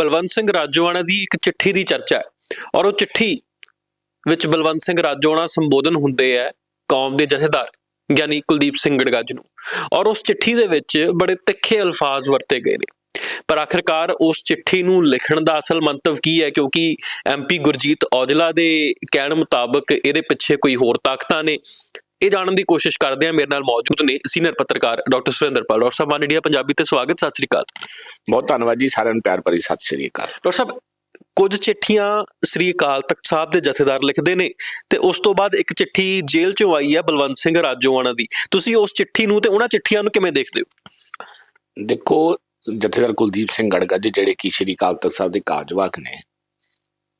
ਬਲਵੰਤ ਸਿੰਘ ਰਾਜੋਆਣਾ ਦੀ ਇੱਕ ਚਿੱਠੀ ਦੀ ਚਰਚਾ ਹੈ। ਔਰ ਉਹ ਚਿੱਠੀ ਵਿੱਚ ਬਲਵੰਤ ਸਿੰਘ ਰਾਜੋਆਣਾ ਸੰਬੋਧਨ ਹੁੰਦੇ ਹੈ ਕੌਮ ਦੇ ਜਥੇਦਾਰ ਗਿਆਨੀ ਕੁਲਦੀਪ ਸਿੰਘ ਗੜਗੱਜ ਨੂੰ। ਔਰ ਉਸ ਚਿੱਠੀ ਦੇ ਵਿੱਚ ਬੜੇ ਤਿੱਖੇ ਅਲਫਾਜ਼ ਵਰਤੇ ਗਏ ਨੇ। ਪਰ ਆਖਿਰਕਾਰ ਉਸ ਚਿੱਠੀ ਨੂੰ ਲਿਖਣ ਦਾ ਅਸਲ ਮੰਤਵ ਕੀ ਹੈ? ਕਿਉਂਕਿ ਐਮਪੀ ਗੁਰਜੀਤ ਔਜਲਾ ਦੇ ਕਹਿਣ ਮੁਤਾਬਕ ਇਹਦੇ ਪਿੱਛੇ ਕੋਈ ਹੋਰ ਤਾਕਤਾਂ ਨੇ। ਇਹ ਜਾਣਨ ਦੀ ਕੋਸ਼ਿਸ਼ ਕਰਦੇ ਆ ਮੇਰੇ ਨਾਲ ਮੌਜੂਦ ਨੇ ਸੀਨੀਅਰ ਪੱਤਰਕਾਰ doctor Surinderpal doctor sahib one India Punjabi ਤੇ ਸਵਾਗਤ ਸਤਿ ਸ੍ਰੀ ਅਕਾਲ। ਬਹੁਤ ਧੰਨਵਾਦ ਜੀ ਸਾਰਿਆਂ ਨੂੰ ਪਿਆਰ ਭਰੀ ਸਤਿ ਸ਼੍ਰੀ ਅਕਾਲ। ਡਾਕਟਰ ਸਾਹਿਬ ਕੁਝ ਚਿੱਠੀਆਂ ਸ੍ਰੀ ਅਕਾਲ ਤਖਤ ਸਾਹਿਬ ਦੇ ਜਥੇਦਾਰ ਲਿਖਦੇ ਨੇ ਤੇ ਉਸ ਤੋਂ ਬਾਅਦ ਇੱਕ ਚਿੱਠੀ ਜੇਲ੍ਹ ਚੋਂ ਆਈ ਹੈ ਬਲਵੰਤ ਸਿੰਘ ਰਾਜੋਆਣਾ ਦੀ। ਤੁਸੀਂ ਉਸ ਚਿੱਠੀ ਨੂੰ ਤੇ ਉਹਨਾਂ ਚਿੱਠੀਆਂ ਨੂੰ ਕਿਵੇਂ ਦੇਖਦੇ ਹੋ? ਦੇਖੋ ਜਥੇਦਾਰ ਕੁਲਦੀਪ ਸਿੰਘ ਗੜਗੱਜ ਜਿਹੜੇ ਕਿ ਸ਼੍ਰੀ ਅਕਾਲ ਤਖਤ ਸਾਹਿਬ ਦੇ ਕਾਰਜਵਾਹਕ ਨੇ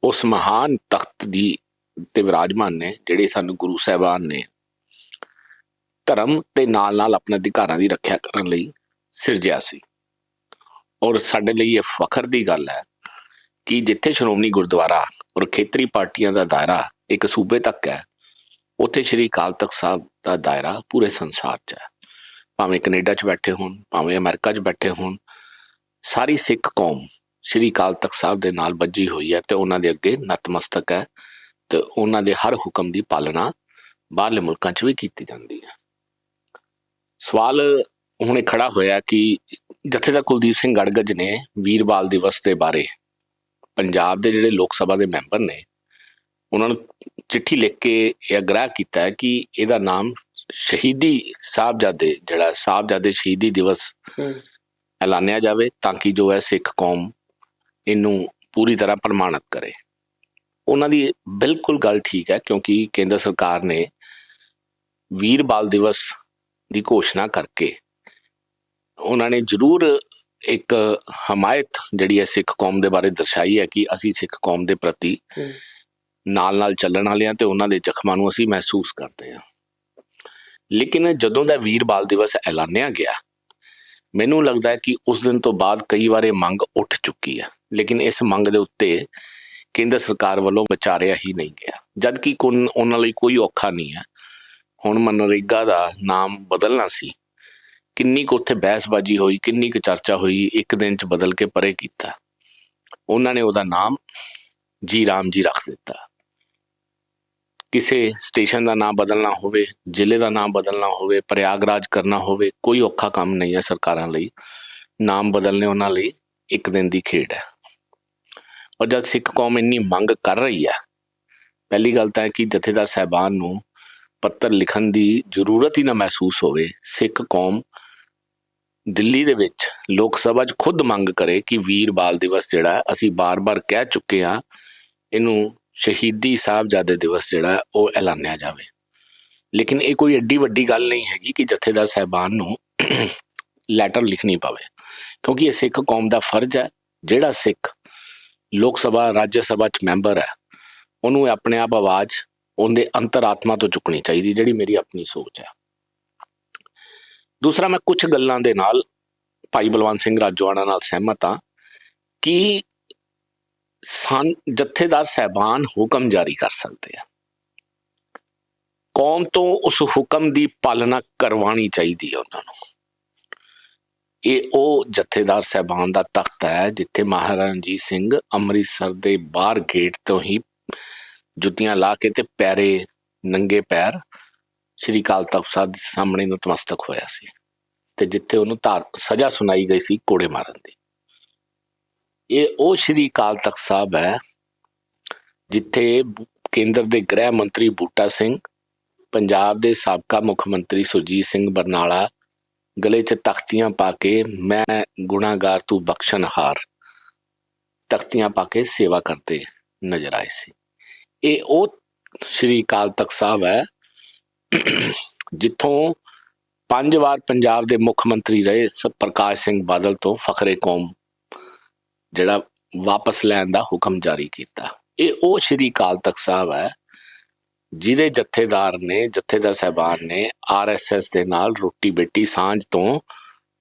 ਉਸ ਮਹਾਨ ਤਖਤ ਦੀ ਤੇ ਵਿਰਾਜਮਾਨ ਨੇ ਜਿਹੜੇ ਸਾਨੂੰ ਗੁਰੂ ਸਾਹਿਬਾਨ ਨੇ ਧਰਮ ਤੇ ਨਾਲ ਨਾਲ ਆਪਣੇ ਅਧਿਕਾਰਾਂ ਦੀ ਰੱਖਿਆ ਕਰਨ ਲਈ ਸਿਰਜਿਆ ਸੀ। ਔਰ ਸਾਡੇ ਲਈ ਇਹ ਫਖਰ ਦੀ ਗੱਲ ਹੈ ਕਿ ਜਿੱਥੇ ਸ਼੍ਰੋਮਣੀ ਗੁਰਦੁਆਰਾ ਔਰ ਖੇਤਰੀ ਪਾਰਟੀਆਂ ਦਾ ਦਾਇਰਾ ਇੱਕ ਸੂਬੇ ਤੱਕ ਹੈ, ਉੱਥੇ ਸ਼੍ਰੀ ਅਕਾਲ ਤਖਤ ਸਾਹਿਬ ਦਾ ਦਾਇਰਾ ਪੂਰੇ ਸੰਸਾਰ 'ਚ ਹੈ। ਭਾਵੇਂ ਕੈਨੇਡਾ 'ਚ ਬੈਠੇ ਹੋਣ, ਭਾਵੇਂ ਅਮਰੀਕਾ 'ਚ ਬੈਠੇ ਹੋਣ, ਸਾਰੀ ਸਿੱਖ ਕੌਮ ਸ਼੍ਰੀ ਅਕਾਲ ਤਖਤ ਸਾਹਿਬ ਦੇ ਨਾਲ ਬੱਜੀ ਹੋਈ ਹੈ ਤੇ ਉਹਨਾਂ ਦੇ ਅੱਗੇ ਨਤਮਸਤਕ ਹੈ ਤੇ ਉਹਨਾਂ ਦੇ ਹਰ ਹੁਕਮ ਦੀ ਪਾਲਣਾ ਬਾਹਰਲੇ ਮੁਲਕਾਂ 'ਚ ਵੀ ਕੀਤੀ ਜਾਂਦੀ ਹੈ। ਸਵਾਲ ਹੁਣੇ ਖੜਾ ਹੋਇਆ ਕਿ ਜਥੇਦਾਰ ਕੁਲਦੀਪ ਸਿੰਘ ਗੜਗੱਜ ਨੇ ਵੀਰ ਬਾਲ ਦਿਵਸ ਦੇ ਬਾਰੇ ਪੰਜਾਬ ਦੇ ਜਿਹੜੇ ਲੋਕ ਸਭਾ ਦੇ ਮੈਂਬਰ ਨੇ ਉਹਨਾਂ ਨੂੰ ਚਿੱਠੀ ਲਿਖ ਕੇ ਇਹ ਆਗ੍ਰਹ ਕੀਤਾ ਹੈ ਕਿ ਇਹਦਾ ਨਾਮ ਸ਼ਹੀਦੀ ਸਾਹਿਬਜ਼ਾਦੇ ਜਿਹੜਾ ਸਾਹਿਬਜ਼ਾਦੇ ਸ਼ਹੀਦੀ ਦਿਵਸ ਐਲਾਨਿਆ ਜਾਵੇ ਤਾਂ ਕਿ ਜੋ ਹੈ ਸਿੱਖ ਕੌਮ ਇਹਨੂੰ ਪੂਰੀ ਤਰ੍ਹਾਂ ਪ੍ਰਮਾਣਿਤ ਕਰੇ। ਉਹਨਾਂ ਦੀ ਬਿਲਕੁਲ ਗੱਲ ਠੀਕ ਹੈ ਕਿਉਂਕਿ ਕੇਂਦਰ ਸਰਕਾਰ ਨੇ ਵੀਰ ਬਾਲ ਦਿਵਸ ਦੀ ਘੋਸ਼ਣਾ ਕਰਕੇ। ਉਹਨਾਂ ਨੇ ਜ਼ਰੂਰ ਇੱਕ ਹਮਾਇਤ ਜਿਹੜੀ ਹੈ ਸਿੱਖ ਕੌਮ ਦੇ ਬਾਰੇ ਦਰਸਾਈ ਹੈ ਕਿ ਅਸੀਂ ਸਿੱਖ ਕੌਮ ਦੇ ਪ੍ਰਤੀ ਨਾਲ ਨਾਲ ਚੱਲਣ ਵਾਲਿਆਂ ਤੇ ਉਹਨਾਂ ਦੇ ਜ਼ਖਮਾਂ ਨੂੰ ਅਸੀਂ ਮਹਿਸੂਸ ਕਰਦੇ ਹਾਂ। ਲੇਕਿਨ ਜਦੋਂ ਦਾ ਵੀਰ ਬਾਲ ਦਿਵਸ ਐਲਾਨਿਆ ਗਿਆ ਮੈਨੂੰ ਲੱਗਦਾ ਹੈ ਕਿ ਉਸ ਦਿਨ ਤੋਂ ਬਾਅਦ ਕਈ ਵਾਰ ਇਹ ਮੰਗ ਉੱਠ ਚੁੱਕੀ ਹੈ। ਲੇਕਿਨ ਇਸ ਮੰਗ ਦੇ ਉੱਤੇ ਕੇਂਦਰ ਸਰਕਾਰ ਵੱਲੋਂ ਵਿਚਾਰਿਆ ਹੀ ਨਹੀਂ ਗਿਆ। ਜਦ ਕਿ ਉਹਨਾਂ ਲਈ ਕੋਈ ਔਖਾ ਨਹੀਂ ਹੈ ਹੁਣ ਮਨਰੇਗਾ ਦਾ ਨਾਮ ਬਦਲਣਾ ਸੀ। ਕਿੰਨੀ ਕੁ ਉੱਥੇ ਬਹਿਸਬਾਜ਼ੀ ਹੋਈ, ਕਿੰਨੀ ਕੁ ਚਰਚਾ ਹੋਈ, ਇੱਕ ਦਿਨ ਚ ਬਦਲ ਕੇ ਪਰੇ ਕੀਤਾ। ਉਹਨਾਂ ਨੇ ਉਹਦਾ ਨਾਮ ਜੀ ਰਾਮ ਜੀ ਰੱਖ ਦਿੱਤਾ। ਕਿਸੇ ਸਟੇਸ਼ਨ ਦਾ ਨਾਮ ਬਦਲਣਾ ਹੋਵੇ, ਜ਼ਿਲ੍ਹੇ ਦਾ ਨਾਮ ਬਦਲਣਾ ਹੋਵੇ, ਪ੍ਰਯਾਗਰਾਜ ਕਰਨਾ ਹੋਵੇ, ਕੋਈ ਔਖਾ ਕੰਮ ਨਹੀਂ ਹੈ ਸਰਕਾਰਾਂ ਲਈ। ਨਾਮ ਬਦਲਨੇ ਉਹਨਾਂ ਲਈ ਇੱਕ ਦਿਨ ਦੀ ਖੇਡ ਹੈ। ਔਰ ਜਦ ਸਿੱਖ ਕੌਮ ਇੰਨੀ ਮੰਗ ਕਰ ਰਹੀ ਹੈ, ਪਹਿਲੀ ਗੱਲ ਤਾਂ ਹੈ ਕਿ ਜਥੇਦਾਰ ਸਾਹਿਬਾਨ ਨੂੰ ਪੱਤਰ ਲਿਖਣ ਦੀ ਜ਼ਰੂਰਤ ਹੀ ਨਾ ਮਹਿਸੂਸ ਹੋਵੇ, ਸਿੱਖ ਕੌਮ ਦਿੱਲੀ ਦੇ ਵਿੱਚ ਲੋਕ ਸਭਾ 'ਚ ਖੁਦ ਮੰਗ ਕਰੇ ਕਿ ਵੀਰ ਬਾਲ ਦਿਵਸ ਜਿਹੜਾ ਅਸੀਂ ਬਾਰ-ਬਾਰ ਕਹਿ ਚੁੱਕੇ ਹਾਂ, ਇਹਨੂੰ ਸ਼ਹੀਦੀ ਸਾਹਿਬਜ਼ਾਦੇ ਦਿਵਸ ਜਿਹੜਾ ਉਹ ਐਲਾਨਿਆ ਜਾਵੇ। ਲੇਕਿਨ ਇਹ ਕੋਈ ਐਡੀ ਵੱਡੀ ਗੱਲ ਨਹੀਂ ਹੈਗੀ ਕਿ ਜਥੇਦਾਰ ਸਾਹਿਬਾਨ ਨੂੰ ਲੈਟਰ ਲਿਖਣੀ ਪਵੇ, ਕਿਉਂਕਿ ਇਹ ਸਿੱਖ ਕੌਮ ਦਾ ਫਰਜ਼ ਹੈ, ਜਿਹੜਾ ਸਿੱਖ ਲੋਕ ਸਭਾ, ਰਾਜ ਸਭਾ 'ਚ ਮੈਂਬਰ ਹੈ, ਉਹਨੂੰ ਆਪਣੇ ਆਪ ਆਵਾਜ਼ ਉਹਦੇ ਅੰਤਰਾਤਮਾ ਤੋਂ ਚੁੱਕਣੀ ਚਾਹੀਦੀ, ਜਿਹੜੀ ਮੇਰੀ ਆਪਣੀ ਸੋਚ ਹੈ। ਦੂਸਰਾ, ਮੈਂ ਕੁਝ ਗੱਲਾਂ ਦੇ ਨਾਲ ਭਾਈ ਬਲਵੰਤ ਸਿੰਘ ਰਾਜੋਆਣਾ ਨਾਲ ਸਹਿਮਤ ਹਾਂ ਕਿ ਸਨ, ਜਥੇਦਾਰ ਸਹਿਬਾਨ ਹੁਕਮ ਜਾਰੀ ਕਰ ਸਕਦੇ ਆ। ਕੌਮ ਤੋਂ ਉਸ ਹੁਕਮ ਦੀ ਪਾਲਣਾ ਕਰਵਾਉਣੀ ਚਾਹੀਦੀ ਹੈ ਉਹਨਾਂ ਨੂੰ। ਇਹ ਉਹ ਜਥੇਦਾਰ ਸਹਿਬਾਨ ਦਾ ਤਖਤ ਹੈ, ਜਿੱਥੇ ਮਹਾਰਾਜਾ ਰਣਜੀਤ ਸਿੰਘ ਅੰਮ੍ਰਿਤਸਰ ਦੇ ਬਾਹਰ ਗੇਟ ਤੋਂ ਹੀ ਜੁੱਤੀਆਂ ਲਾ ਕੇ ਤੇ ਪੈਰੇ ਨੰਗੇ ਪੈਰ ਸ਼੍ਰੀ ਅਕਾਲ ਤਖਤ ਸਾਹਿਬ ਦੇ ਸਾਹਮਣੇ ਨਤਮਸਤਕ ਹੋਇਆ ਸੀ ਤੇ ਜਿੱਥੇ ਉਹਨੂੰ ਧਾਰ, ਸਜ਼ਾ ਸੁਣਾਈ ਗਈ ਸੀ ਕੋੜੇ ਮਾਰਨ ਦੀ। ਇਹ, ਉਹ ਸ਼੍ਰੀ ਅਕਾਲ ਤਖਤ ਸਾਹਿਬ ਹੈ ਜਿੱਥੇ ਕੇਂਦਰ ਦੇ ਗ੍ਰਹਿ ਮੰਤਰੀ ਬੂਟਾ ਸਿੰਘ, ਪੰਜਾਬ ਦੇ ਸਾਬਕਾ ਮੁੱਖ ਮੰਤਰੀ ਸੁਰਜੀਤ ਸਿੰਘ ਬਰਨਾਲਾ ਗਲੇ 'ਚ ਤਖਤੀਆਂ ਪਾ ਕੇ ਮੈਂ ਗੁਨਾਹਗਾਰ ਤੂੰ ਬਖਸ਼ਣਹਾਰ ਤਖਤੀਆਂ ਪਾ ਕੇ ਸੇਵਾ ਕਰਦੇ ਨਜ਼ਰ ਆਏ ਸੀ। ਇਹ ਉਹ ਸ਼੍ਰੀ ਅਕਾਲ ਤਖਤ ਸਾਹਿਬ ਹੈ, ਜਿੱਥੋਂ ਪੰਜ ਵਾਰ ਪੰਜਾਬ ਦੇ ਮੁੱਖ ਮੰਤਰੀ ਰਹੇ ਪ੍ਰਕਾਸ਼ ਸਿੰਘ ਬਾਦਲ ਤੋਂ ਫਖਰੇ ਕੌਮ, ਜਿਹੜਾ ਵਾਪਸ ਲੈਣ ਦਾ ਹੁਕਮ ਜਾਰੀ ਕੀਤਾ। ਇਹ ਉਹ ਸ਼੍ਰੀ ਅਕਾਲ ਤਖਤ ਸਾਹਿਬ ਹੈ, ਜਿਹਦੇ ਜਥੇਦਾਰ ਨੇ, ਜਥੇਦਾਰ ਸਾਹਿਬਾਨ ਨੇ ਆਰਐਸਐਸ ਦੇ ਨਾਲ ਰੋਟੀ ਬੇਟੀ ਸਾਂਝ ਤੋਂ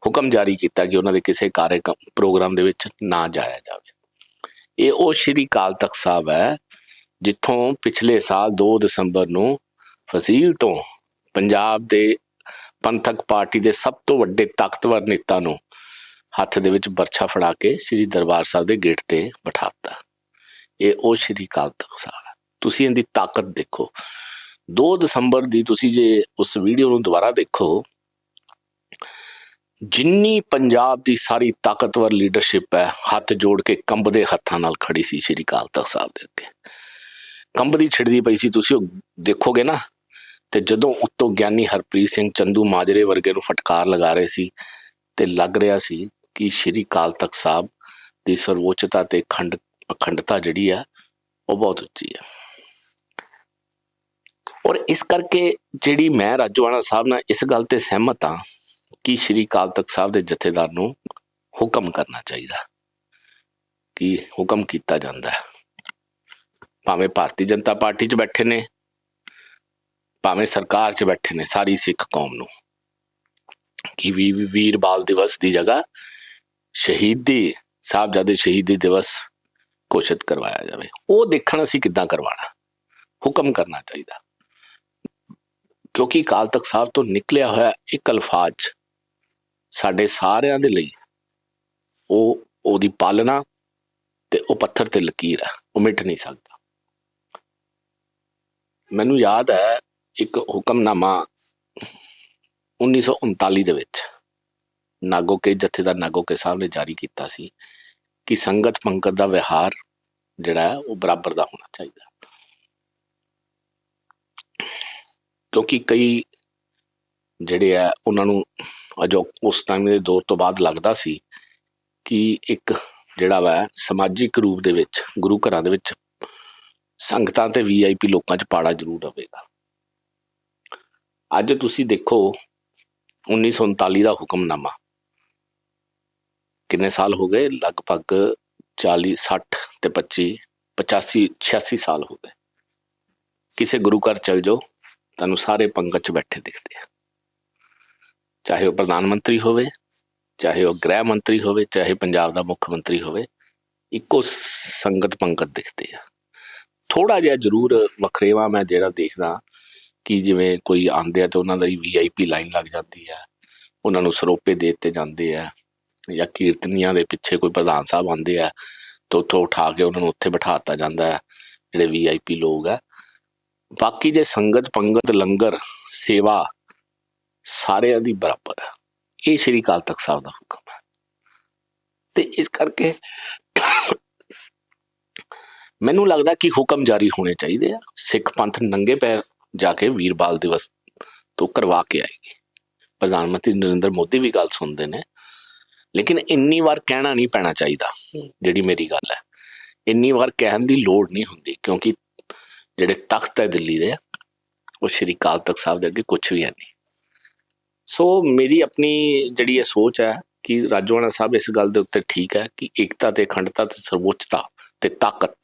ਹੁਕਮ ਜਾਰੀ ਕੀਤਾ ਕਿ ਉਹਨਾਂ ਦੇ ਕਿਸੇ ਕਾਰਜ ਪ੍ਰੋਗਰਾਮ ਦੇ ਵਿੱਚ ਨਾ ਜਾਇਆ ਜਾਵੇ। ਇਹ ਉਹ ਸ਼੍ਰੀ ਅਕਾਲ ਤਖਤ ਸਾਹਿਬ ਹੈ ਜਿੱਥੋਂ ਪਿਛਲੇ ਸਾਲ 2 ਦਸੰਬਰ ਨੂੰ ਫਸੀਲ ਤੋਂ ਪੰਜਾਬ ਦੇ ਪੰਥਕ ਪਾਰਟੀ ਦੇ ਸਭ ਤੋਂ ਵੱਡੇ ਤਾਕਤਵਰ ਨੇਤਾ ਨੂੰ ਹੱਥ ਦੇ ਵਿੱਚ ਬਰਛਾ ਫੜਾ ਕੇ ਸ੍ਰੀ ਦਰਬਾਰ ਸਾਹਿਬ ਦੇ ਗੇਟ ਤੇ ਬਿਠਾਤਾ। ਇਹ ਉਹ ਸ੍ਰੀ ਅਕਾਲ ਤਖਤ ਸਾਹਿਬ ਹੈ। ਤੁਸੀਂ ਇਹਦੀ ਤਾਕਤ ਦੇਖੋ। 2 ਦਸੰਬਰ ਦੀ ਤੁਸੀਂ ਜੇ ਉਸ ਵੀਡੀਓ ਨੂੰ ਦੁਬਾਰਾ ਦੇਖੋ, ਜਿੰਨੀ ਪੰਜਾਬ ਦੀ ਸਾਰੀ ਤਾਕਤਵਰ ਲੀਡਰਸ਼ਿਪ ਹੈ, ਹੱਥ ਜੋੜ ਕੇ ਕੰਬਦੇ ਹੱਥਾਂ ਨਾਲ ਖੜੀ ਸੀ ਸ੍ਰੀ ਅਕਾਲ ਤਖਤ ਸਾਹਿਬ ਦੇ ਅੱਗੇ। ਕੰਬਦੀ ਛਿੜਦੀ ਪਈ ਸੀ, ਤੁਸੀਂ ਉਹ ਦੇਖੋਗੇ ਨਾ? ਤੇ ਜਦੋਂ ਉੱਤੋਂ ਗਿਆਨੀ ਹਰਪ੍ਰੀਤ ਸਿੰਘ ਚੰਦੂ ਮਾਜਰੇ ਵਰਗੇ ਨੂੰ ਫਟਕਾਰ ਲਗਾ ਰਹੇ ਸੀ ਤੇ ਲੱਗ ਰਿਹਾ ਸੀ ਕਿ ਸ਼੍ਰੀ ਕਾਲ ਤਖਤ ਸਾਹਿਬ ਦੀ ਸਰਵੋੱਚਤਾ ਤੇ ਖੰਡ, ਅਖੰਡਤਾ ਜਿਹੜੀ ਹੈ ਉਹ ਬਹੁਤ ਉੱਚੀ ਹੈ ਔਰ ਇਸ ਕਰਕੇ ਜਿਹੜੀ ਮੈਂ ਰਾਜਵਾਨਾ ਸਾਹਿਬ ਨਾਲ ਇਸ ਗੱਲ ਤੇ ਸਹਿਮਤ ਹਾਂ ਕਿ ਸ਼੍ਰੀ ਅਕਾਲ ਤਖਤ ਸਾਹਿਬ ਦੇ ਜਥੇਦਾਰ ਨੂੰ ਹੁਕਮ ਕਰਨਾ ਚਾਹੀਦਾ, ਕਿ ਹੁਕਮ ਕੀਤਾ ਜਾਂਦਾ ਹੈ। ਭਾਵੇਂ ਭਾਰਤੀ ਜਨਤਾ ਪਾਰਟੀ 'ਚ ਬੈਠੇ ਨੇ, ਭਾਵੇਂ ਸਰਕਾਰ 'ਚ ਬੈਠੇ ਨੇ, ਸਾਰੀ ਸਿੱਖ ਕੌਮ ਨੂੰ। ਕਿ ਵੀ ਵੀਰ ਬਾਲ ਦਿਵਸ ਦੀ ਜਗ੍ਹਾ ਸ਼ਹੀਦੀ, ਸਾਹਿਬਜ਼ਾਦੇ ਸ਼ਹੀਦੀ ਦਿਵਸ ਘੋਸ਼ਿਤ ਕਰਵਾਇਆ ਜਾਵੇ। ਉਹ ਦੇਖਣ ਅਸੀਂ ਕਿੱਦਾਂ ਕਰਵਾਣਾ ਹੁਕਮ ਕਰਨਾ ਚਾਹੀਦਾ। ਕਿਉਂਕਿ ਕਾਲ ਤਖਤ ਸਾਹਿਬ ਤੋਂ ਨਿਕਲਿਆ ਹੋਇਆ ਇੱਕ ਅਲਫਾਜ਼ ਸਾਡੇ ਸਾਰਿਆਂ ਦੇ ਲਈ, ਉਹ, ਉਹਦੀ ਪਾਲਣਾ ਤੇ ਉਹ ਪੱਥਰ ਤੇ ਲਕੀਰ ਹੈ ਉਹ ਮਿਟ ਨਹੀਂ ਸਕਦਾ। ਮੈਨੂੰ ਯਾਦ ਹੈ ਇੱਕ ਹੁਕਮਨਾਮਾ 1939 ਦੇ ਵਿੱਚ ਨਾਗੋਕੇ, ਜਥੇਦਾਰ ਨਾਗੋਕੇ ਸਾਹਿਬ ਨੇ ਜਾਰੀ ਕੀਤਾ ਸੀ ਕਿ ਸੰਗਤ ਪੰਕਤ ਦਾ ਵਿਹਾਰ ਜਿਹੜਾ ਉਹ ਬਰਾਬਰ ਦਾ ਹੋਣਾ ਚਾਹੀਦਾ। ਕਿਉਂਕਿ ਕਈ ਜਿਹੜੇ ਆ ਉਹਨਾਂ ਨੂੰ ਅਜੋ ਉਸ ਟਾਈਮ ਦੇ ਦੌਰ ਤੋਂ ਬਾਅਦ ਲੱਗਦਾ ਸੀ ਕਿ ਇੱਕ ਜਿਹੜਾ ਵਾ ਸਮਾਜਿਕ ਰੂਪ ਦੇ ਵਿੱਚ ਗੁਰੂ ਘਰਾਂ ਦੇ ਵਿੱਚ ਸੰਗਤਾਂ ਤੇ ਵੀਆਈਪੀ ਲੋਕਾਂ 'ਚ ਪਾੜਾ ਜ਼ਰੂਰ ਰਵੇਗਾ ਅੱਜ ਤੁਸੀਂ ਦੇਖੋ 1939 ਦਾ ਹੁਕਮਨਾਮਾ। ਕਿੰਨੇ ਸਾਲ ਹੋ ਗਏ? ਲਗਭਗ 40 60 ਤੇ 25 85 86 ਸਾਲ ਹੋ ਗਏ। ਕਿਸੇ ਗੁਰੂ ਘਰ ਚਲ ਜਾਓ, ਤੁਹਾਨੂੰ ਸਾਰੇ ਪੰਗਤ 'ਚ ਬੈਠੇ ਦਿਖਦੇ ਆ। ਚਾਹੇ ਉਹ ਪ੍ਰਧਾਨ ਮੰਤਰੀ ਹੋਵੇ, ਚਾਹੇ ਉਹ ਗ੍ਰਹਿ ਮੰਤਰੀ ਹੋਵੇ, ਚਾਹੇ ਪੰਜਾਬ ਦਾ ਮੁੱਖ ਮੰਤਰੀ ਹੋਵੇ, ਇੱਕੋ ਸੰਗਤ ਪੰਗਤ ਦਿਖਦੇ ਆ। ਥੋੜਾ ਜਿਹਾ ਜ਼ਰੂਰ ਵਖਰੇਵਾ ਮੈਂ ਜਿਹੜਾ ਦੇਖਦਾ ਕਿ ਜਿਵੇਂ ਕੋਈ ਆਂਦੇ ਆ ਤੇ ਉਹਨਾਂ ਦਾ ਦੀ ਵੀਆਈਪੀ ਲਾਈਨ ਲੱਗ ਜਾਂਦੀ ਹੈ ਉਹਨਾਂ ਨੂੰ ਸਰੋਪੇ ਦੇ ਦਿੱਤੇ ਜਾਂਦੇ ਆ ਜਾਂ ਕੀਰਤਨੀਆਂ ਦੇ ਪਿੱਛੇ ਕੋਈ ਪ੍ਰਧਾਨ ਸਾਹਿਬ ਆਉਂਦੇ ਆ ਤੇ ਉੱਥੋਂ ਉਠਾ ਕੇ ਉਹਨਾਂ ਨੂੰ ਉੱਥੇ ਬਿਠਾਤਾ ਜਾਂਦਾ ਹੈ ਜਿਹੜੇ ਵੀਆਈਪੀ ਲੋਕ ਆ। ਬਾਕੀ ਜੇ ਸੰਗਤ, ਪੰਗਤ, ਲੰਗਰ, ਸੇਵਾ ਸਾਰਿਆਂ ਦੀ ਬਰਾਬਰ ਹੈ ਇਹ ਸ਼੍ਰੀ ਅਕਾਲ ਤਖਤ ਸਾਹਿਬ ਦਾ ਹੁਕਮ ਹੈ ਤੇ ਇਸ ਕਰਕੇ ਮੈਨੂੰ ਲੱਗਦਾ ਕਿ ਹੁਕਮ ਜਾਰੀ ਹੋਣੇ ਚਾਹੀਦੇ ਆ। ਸਿੱਖ ਪੰਥ ਨੰਗੇ ਪੈਰ ਜਾ ਕੇ ਵੀਰਬਾਲ ਦਿਵਸ ਤੋਂ ਕਰਵਾ ਕੇ ਆਏਗੀ। ਪ੍ਰਧਾਨ ਮੰਤਰੀ ਨਰਿੰਦਰ ਮੋਦੀ ਵੀ ਗੱਲ ਸੁਣਦੇ ਨੇ। ਲੇਕਿਨ ਇੰਨੀ ਵਾਰ ਕਹਿਣਾ ਨਹੀਂ ਪੈਣਾ ਚਾਹੀਦਾ, ਜਿਹੜੀ ਮੇਰੀ ਗੱਲ ਹੈ। ਇੰਨੀ ਵਾਰ ਕਹਿਣ ਦੀ ਲੋੜ ਨਹੀਂ ਹੁੰਦੀ, ਕਿਉਂਕਿ ਜਿਹੜੇ ਤਖਤ ਹੈ ਦਿੱਲੀ ਦੇ, ਉਹ ਸ਼੍ਰੀ ਅਕਾਲ ਤਖਤ ਸਾਹਿਬ ਦੇ ਅੱਗੇ ਕੁਝ ਵੀ ਹੈ ਨਹੀਂ। ਸੋ ਮੇਰੀ ਆਪਣੀ ਜਿਹੜੀ ਇਹ ਸੋਚ ਹੈ ਕਿ ਰਾਜਵਾਨਾ ਸਾਹਿਬ ਇਸ ਗੱਲ ਦੇ ਉੱਤੇ ਠੀਕ ਹੈ ਕਿ ਏਕਤਾ ਤੇ ਅਖੰਡਤਾ ਤੇ ਸਰਵੋੱਚਤਾ ਤੇ ਤਾਕਤ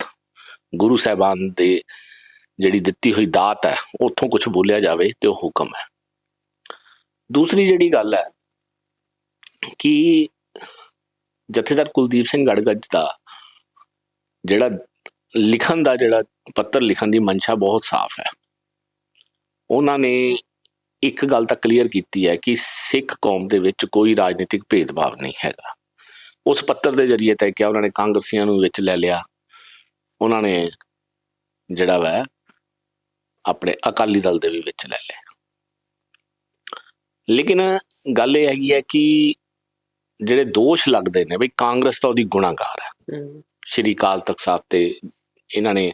ਗੁਰੂ ਸਾਹਿਬਾਨ ਦੇ ਜਿਹੜੀ ਦਿੱਤੀ ਹੋਈ ਦਾਤ ਹੈ, ਉੱਥੋਂ ਕੁਝ ਬੋਲਿਆ ਜਾਵੇ ਤੇ ਉਹ ਹੁਕਮ ਹੈ। ਦੂਸਰੀ ਜਿਹੜੀ ਗੱਲ ਹੈ ਕਿ ਜਥੇਦਾਰ ਕੁਲਦੀਪ ਸਿੰਘ ਗੜਗੱਜ ਦਾ ਜਿਹੜਾ ਲਿਖਣ ਦਾ ਜਿਹੜਾ ਪੱਤਰ ਲਿਖਣ ਦੀ ਮਨਸ਼ਾ ਬਹੁਤ ਸਾਫ਼ ਹੈ। ਉਹਨਾਂ ਨੇ ਇੱਕ ਗੱਲ ਤਾਂ ਕਲੀਅਰ ਕੀਤੀ ਹੈ ਕਿ ਸਿੱਖ ਕੌਮ ਦੇ ਵਿੱਚ ਕੋਈ ਰਾਜਨੀਤਿਕ ਭੇਦਭਾਵ ਨਹੀਂ ਹੈਗਾ। ਉਸ ਪੱਤਰ ਦੇ ਜ਼ਰੀਏ ਤੈਅ ਕਿਹਾ, ਉਹਨਾਂ ਨੇ ਕਾਂਗਰਸੀਆਂ ਨੂੰ ਵਿੱਚ ਲੈ ਲਿਆ। ਉਹਨਾਂ ਨੇ ਜਿਹੜਾ ਵਾ ਆਪਣੇ ਅਕਾਲੀ ਦਲ ਦੇ ਵੀ ਵਿੱਚ ਲੈ ਲਿਆ। ਲੇਕਿਨ ਗੱਲ ਇਹ ਹੈਗੀ ਹੈ ਕਿ ਜਿਹੜੇ ਦੋਸ਼ ਲੱਗਦੇ ਨੇ ਵੀ ਕਾਂਗਰਸ ਤਾਂ ਉਹਦੀ ਗੁਨਾਹਗਾਰ ਹੈ। ਸ਼੍ਰੀ ਅਕਾਲ ਤਖਤ ਸਾਹਿਬ ਤੇ ਇਹਨਾਂ ਨੇ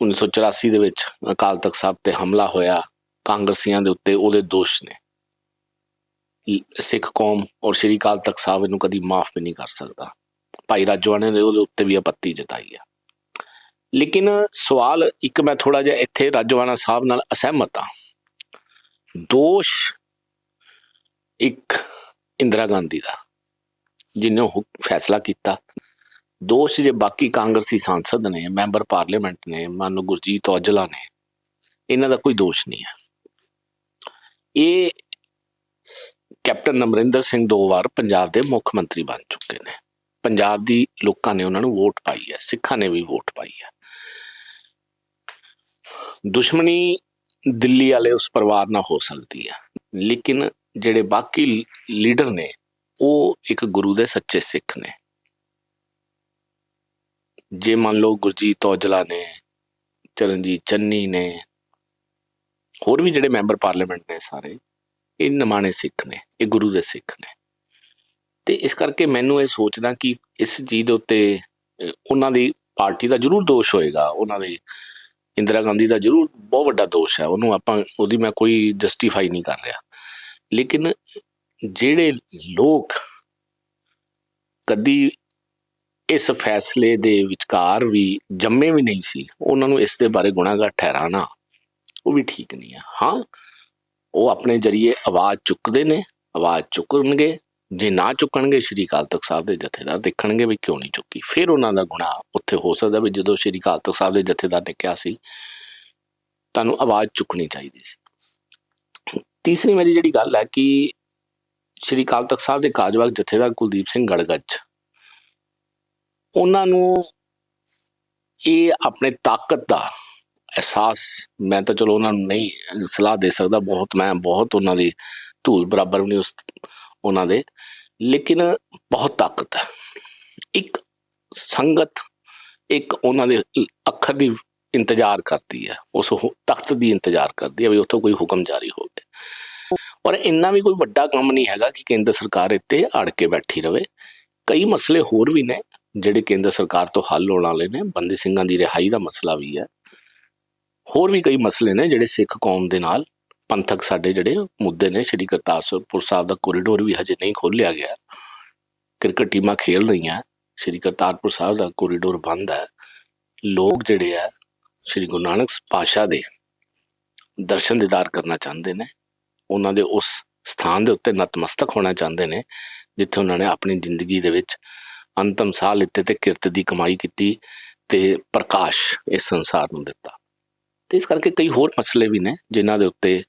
1984 ਦੇ ਵਿੱਚ ਅਕਾਲ ਤਖਤ ਸਾਹਿਬ ਤੇ ਹਮਲਾ ਹੋਇਆ ਕਾਂਗਰਸੀਆਂ ਦੇ ਉੱਤੇ ਉਹਦੇ ਦੋਸ਼ ਨੇ। ਸਿੱਖ ਕੌਮ ਔਰ ਸ਼੍ਰੀ ਅਕਾਲ ਤਖਤ ਸਾਹਿਬ ਇਹਨੂੰ ਕਦੀ ਮਾਫ ਵੀ ਨਹੀਂ ਕਰ ਸਕਦਾ। ਭਾਈ ਰਾਜਵਾਨੇ ਨੇ ਉਹਦੇ ਉੱਤੇ ਵੀ ਆਪੱਤੀ ਜਤਾਈ ਆ। ਲੇਕਿਨ ਸਵਾਲ ਇੱਕ ਮੈਂ ਥੋੜਾ ਜਿਹਾ ਇੱਥੇ ਰਾਜਵਾਨਾ ਸਾਹਿਬ ਨਾਲ ਅਸਹਿਮਤ ਆ ਦੋਸ਼ ਇੱਕ ਇੰਦਰਾ ਗਾਂਧੀ ਦਾ ਜਿਹਨੇ ਉਹ ਫੈਸਲਾ ਕੀਤਾ। ਦੋਸ਼ ਜੇ ਬਾਕੀ ਕਾਂਗਰਸੀ ਸੰਸਦ ਨੇ, ਮੈਂਬਰ ਪਾਰਲੀਮੈਂਟ ਨੇ, ਮਾਨੋ ਗੁਰਜੀਤ ਔਜਲਾ ਨੇ, ਇਹਨਾਂ ਦਾ ਕੋਈ ਦੋਸ਼ ਨਹੀਂ ਹੈ ਇਹ ਕੈਪਟਨ ਅਮਰਿੰਦਰ ਸਿੰਘ ਦੋ ਵਾਰ ਪੰਜਾਬ ਦੇ ਮੁੱਖ ਮੰਤਰੀ ਬਣ ਚੁੱਕੇ ਨੇ। ਪੰਜਾਬ ਦੀ ਲੋਕਾਂ ਨੇ ਉਹਨਾਂ ਨੂੰ ਵੋਟ ਪਾਈ ਹੈ, ਸਿੱਖਾਂ ਨੇ ਵੀ ਵੋਟ ਪਾਈ ਹੈ। ਦੁਸ਼ਮਣੀ ਦਿੱਲੀ ਵਾਲੇ ਉਸ ਪਰਿਵਾਰ ਨਾਲ ਹੋ ਸਕਦੀ ਹੈ, ਲੇਕਿਨ ਜਿਹੜੇ ਬਾਕੀ ਲੀਡਰ ਨੇ, ਉਹ ਇੱਕ ਗੁਰੂ ਦੇ ਸੱਚੇ ਸਿੱਖ ਨੇ। ਜੇ ਮੰਨ ਲਓ ਗੁਰਜੀਤ ਔਜਲਾ ਨੇ, ਚਰਨਜੀਤ ਚੰਨੀ ਨੇ, ਹੋਰ ਵੀ ਜਿਹੜੇ ਮੈਂਬਰ ਪਾਰਲੀਮੈਂਟ ਨੇ ਸਾਰੇ, ਇਹ ਨਮਾਣੇ ਸਿੱਖ ਨੇ, ਇਹ ਗੁਰੂ ਦੇ ਸਿੱਖ ਨੇ। ਤੇ ਇਸ ਕਰਕੇ ਮੈਨੂੰ ਇਹ ਸੋਚਦਾ ਕਿ ਇਸ ਚੀਜ਼ ਦੇ ਉੱਤੇ ਉਹਨਾਂ ਦੀ ਪਾਰਟੀ ਦਾ ਜ਼ਰੂਰ ਦੋਸ਼ ਹੋਏਗਾ। ਉਹਨਾਂ ਦੇ ਇੰਦਰਾ ਗਾਂਧੀ ਦਾ ਜ਼ਰੂਰ ਬਹੁਤ ਵੱਡਾ ਦੋਸ਼ ਹੈ। ਉਹਨੂੰ ਆਪਾਂ, ਉਹਦੀ ਮੈਂ ਕੋਈ ਜਸਟੀਫਾਈ ਨਹੀਂ ਕਰ ਰਿਹਾ। ਲੇਕਿਨ ਜਿਹੜੇ ਲੋਕ ਕਦੀ ਇਸ ਫੈਸਲੇ ਦੇ ਵਿਚਕਾਰ ਵੀ ਜੰਮੇ ਵੀ ਨਹੀਂ ਸੀ, ਉਹਨਾਂ ਨੂੰ ਇਸ ਦੇ ਬਾਰੇ ਗੁਨਾਹਗਾਰ ਠਹਿਰਾਣਾ ਉਹ ਵੀ ਠੀਕ ਨਹੀਂ ਹੈ। ਹਾਂ, ਉਹ ਆਪਣੇ ਜਰੀਏ ਆਵਾਜ਼ ਚੁੱਕਦੇ ਨੇ, ਆਵਾਜ਼ ਚੁੱਕਣਗੇ। ਜੇ ਨਾ ਚੁੱਕਣਗੇ ਸ਼੍ਰੀ ਅਕਾਲ ਤਖਤ ਸਾਹਿਬ ਦੇ ਜਥੇਦਾਰ, ਦੇਖਣਗੇ ਵੀ ਕਿਉਂ ਨਹੀਂ ਚੁੱਕੀ। ਫਿਰ ਉਹਨਾਂ ਦਾ ਗੁਨਾਹ ਉੱਥੇ ਹੋ ਸਕਦਾ ਵੀ ਜਦੋਂ ਸ਼੍ਰੀ ਅਕਾਲ ਤਖਤ ਸਾਹਿਬ ਦੇ ਜਥੇਦਾਰ ਨੇ ਕਿਹਾ ਸੀ, ਤੁਹਾਨੂੰ ਆਵਾਜ਼ ਚੁੱਕਣੀ ਚਾਹੀਦੀ ਸੀ। ਤੀਸਰੀ ਮੇਰੀ ਜਿਹੜੀ ਗੱਲ ਹੈ ਕਿ ਸ਼੍ਰੀ ਅਕਾਲ ਤਖਤ ਸਾਹਿਬ ਦੇ ਕਾਜਵਾਕ ਜਥੇਦਾਰ ਕੁਲਦੀਪ ਸਿੰਘ ਗੜਗੱਜ, ਉਹਨਾਂ ਨੂੰ ਇਹ ਆਪਣੇ ਤਾਕਤ ਦਾ ਅਹਿਸਾਸ ਮੈਂ ਤਾਂ ਚਲੋ ਉਹਨਾਂ ਨੂੰ ਨਹੀਂ ਸਲਾਹ ਦੇ ਸਕਦਾ, ਬਹੁਤ ਮੈਂ ਬਹੁਤ ਉਹਨਾਂ ਦੀ ਧੂਲ ਬਰਾਬਰ ਵੀ ਨਹੀਂ ਉਸ ਉਹਨਾਂ ਦੇ, ਲੇਕਿਨ ਬਹੁਤ ਤਾਕਤ ਹੈ। ਇੱਕ ਸੰਗਤ, ਇੱਕ ਉਹਨਾਂ ਦੇ ਅੱਖਰ ਦੀ ਇੰਤਜ਼ਾਰ ਕਰਦੀ ਹੈ, ਉਸ ਤਖਤ ਦੀ ਇੰਤਜ਼ਾਰ ਕਰਦੀ ਹੈ ਵੀ ਉੱਥੋਂ ਕੋਈ ਹੁਕਮ ਜਾਰੀ ਹੋਵੇ। ਔਰ ਇੰਨਾ ਵੀ ਕੋਈ ਵੱਡਾ ਕੰਮ ਨਹੀਂ ਹੈਗਾ ਕਿ ਕੇਂਦਰ ਸਰਕਾਰ ਇੱਥੇ ਅੜ ਕੇ ਬੈਠੀ ਰਵੇ। ਕਈ ਮਸਲੇ ਹੋਰ ਵੀ ਨੇ, ਜਿਹੜੇ ਕੇਂਦਰ ਸਰਕਾਰ ਤੋਂ ਹੱਲ ਹੋਣ ਵਾਲੇ ਨੇ। ਬੰਦੀ ਸਿੰਘਾਂ ਦੀ ਰਿਹਾਈ ਦਾ ਮਸਲਾ ਵੀ ਹੈ। ਹੋਰ ਵੀ ਕਈ ਮਸਲੇ ਨੇ ਜਿਹੜੇ ਸਿੱਖ ਕੌਮ ਦੇ ਨਾਲ ਪੰਥਕ ਸਾਡੇ ਜਿਹੜੇ ਮੁੱਦੇ ਨੇ, ਸ਼੍ਰੀ ਕਰਤਾਰਪੁਰ ਸਾਹਿਬ ਦਾ ਕੋਰੀਡੋਰ ਵੀ ਹਜੇ ਨਹੀਂ ਖੋਲ੍ਹਿਆ ਗਿਆ। ਕ੍ਰਿਕਟ ਟੀਮਾਂ ਖੇਲ ਰਹੀਆਂ, ਸ਼੍ਰੀ ਕਰਤਾਰਪੁਰ ਸਾਹਿਬ ਦਾ ਕੋਰੀਡੋਰ ਬੰਦ ਹੈ। ਲੋਕ ਜਿਹੜੇ ਆ, ਸ਼੍ਰੀ ਗੁਰੂ ਨਾਨਕ ਪਾਸ਼ਾ ਦੇ ਦਰਸ਼ਨ ਦੀਦਾਰ ਕਰਨਾ ਚਾਹੁੰਦੇ ਨੇ। ਉਹਨਾਂ ਦੇ ਉਸ ਸਥਾਨ ਦੇ ਉੱਤੇ ਨਤਮਸਤਕ ਹੋਣਾ ਚਾਹੁੰਦੇ ਨੇ, ਜਿੱਥੇ ਉਹਨਾਂ ਨੇ ਆਪਣੀ ਜ਼ਿੰਦਗੀ ਦੇ ਵਿੱਚ ਅੰਤਮ ਸਾਹ ਲਿੱਤੇ ਤੇ ਕਿਰਤ ਦੀ ਕਮਾਈ ਕੀਤੀ ਤੇ ਪ੍ਰਕਾਸ਼ ਇਸ ਸੰਸਾਰ ਨੂੰ ਦਿੱਤਾ। ਤੇ ਇਸ ਕਰਕੇ ਕਈ ਹੋਰ ਮਸਲੇ ਵੀ ਨੇ, ਜਿਨ੍ਹਾਂ ਦੇ ਉੱਤੇ